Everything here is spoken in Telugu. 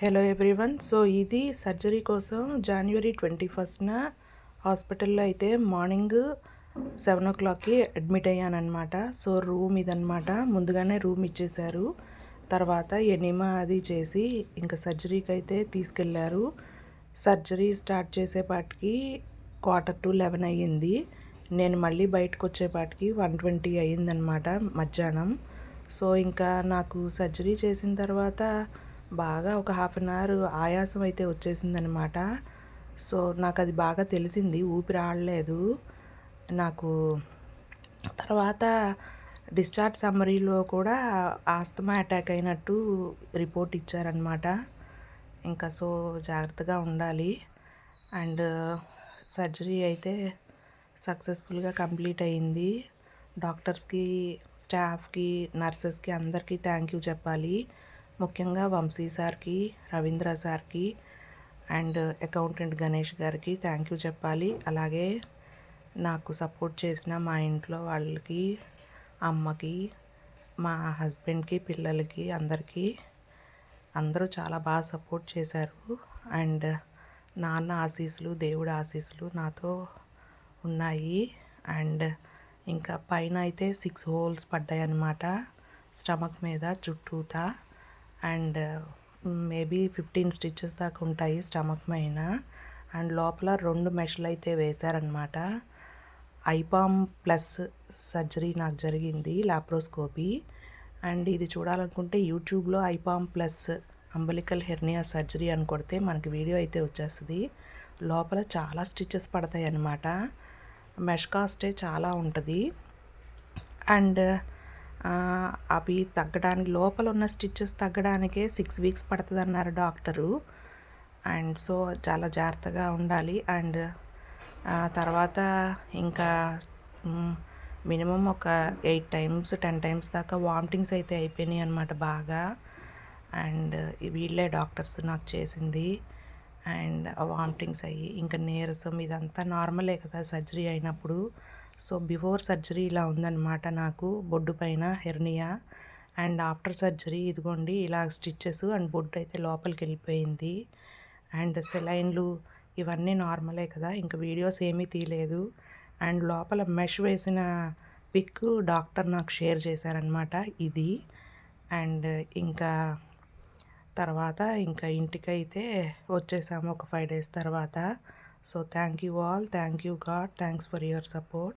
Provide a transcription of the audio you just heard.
హలో ఎవ్రీవన్ సో ఇది సర్జరీ కోసం జనవరి ట్వంటీ ఫస్ట్న హాస్పిటల్లో అయితే మార్నింగ్ సెవెన్ ఓ క్లాక్కి అడ్మిట్ అయ్యానమాట సో రూమ్ ఇదనమాట ముందుగానే రూమ్ ఇచ్చేశారు. తర్వాత ఎనిమా అది చేసి ఇంకా సర్జరీకి అయితే తీసుకెళ్ళారు సర్జరీ స్టార్ట్ చేసేపాటికి క్వార్టర్ టు లెవెన్ అయ్యింది. నేను మళ్ళీ బయటకు వచ్చేపాటికి వన్ ట్వంటీ అయ్యిందనమాట మధ్యాహ్నం. సో ఇంకా నాకు సర్జరీ చేసిన తర్వాత బాగా ఒక హాఫ్ అన్ అవర్ ఆయాసం అయితే వచ్చేసిందనమాట సో నాకు అది బాగా తెలిసింది. ఊపిరి ఆడలేదు. నాకు తర్వాత డిశ్చార్జ్ సమ్మరీలో కూడా ఆస్తమా అటాక్ అయినట్టు రిపోర్ట్ ఇచ్చారనమాట ఇంకా సో జాగ్రత్తగా ఉండాలి. అండ్ సర్జరీ అయితే సక్సెస్ఫుల్గా కంప్లీట్ అయింది. డాక్టర్స్కి స్టాఫ్కి నర్సెస్కి అందరికీ థ్యాంక్ యూ చెప్పాలి. ముఖ్యంగా వంశీ సార్కి రవీంద్ర సార్కి అండ్ అకౌంటెంట్ గణేష్ గారికి థ్యాంక్ యూ చెప్పాలి. అలాగే నాకు సపోర్ట్ చేసిన మా ఇంట్లో వాళ్ళకి అమ్మకి మా హస్బెండ్కి పిల్లలకి అందరికీ అందరూ చాలా బాగా సపోర్ట్ చేశారు. అండ్ నాన్న ఆశీస్సులు దేవుడి ఆశీస్సులు నాతో ఉన్నాయి. అండ్ ఇంకా పైన అయితే సిక్స్ హోల్స్ పడ్డాయి అన్నమాట స్టమక్ మీద చుట్టూతా అండ్ మేబీ ఫిఫ్టీన్ స్టిచెస్ దాకా ఉంటాయి స్టమక్ పైన. అండ్ లోపల రెండు మెషలు అయితే వేశారనమాట ఐపామ్ ప్లస్ సర్జరీ నాకు జరిగింది లాప్రోస్కోపీ. అండ్ ఇది చూడాలనుకుంటే యూట్యూబ్లో IPOM plus umbilical hernia surgery అని కొడితే మనకి వీడియో అయితే వచ్చేస్తుంది. లోపల చాలా స్టిచెస్ పడతాయి అన్నమాట మెష్ కాస్టే చాలా ఉంటుంది. అండ్ అవి తగ్గడానికి లోపల ఉన్న స్టిచ్చెస్ తగ్గడానికే సిక్స్ వీక్స్ పడుతుంది అన్నారు డాక్టరు. అండ్ సో చాలా జాగ్రత్తగా ఉండాలి. అండ్ తర్వాత ఇంకా మినిమం ఒక ఎయిట్ టైమ్స్ టెన్ టైమ్స్ దాకా వామిటింగ్స్ అయితే అయిపోయినాయి అనమాట బాగా. అండ్ వీళ్ళే డాక్టర్స్ నాకు చేసింది. అండ్ వామిటింగ్స్ అయ్యి ఇంకా నీరసం ఇదంతా నార్మలే కదా సర్జరీ అయినప్పుడు. సో బిఫోర్ సర్జరీ ఇలా ఉందన్నమాట నాకు. బొడ్డు పైన హెర్నియా అండ్ ఆఫ్టర్ సర్జరీ ఇదిగోండి ఇలా స్టిచ్చెస్ అండ్ బొడ్డు అయితే లోపలికి వెళ్ళిపోయింది. అండ్ సెలైన్లు ఇవన్నీ నార్మలే కదా ఇంకా వీడియోస్ ఏమీ తీయలేదు. అండ్ లోపల మెష్ వేసిన పిక్ డాక్టర్ నాకు షేర్ చేశారనమాట ఇది. అండ్ ఇంకా తర్వాత ఇంకా ఇంటికైతే వచ్చేసాము ఒక ఫైవ్ డేస్ తర్వాత. So thank you all thank you God thanks for your support.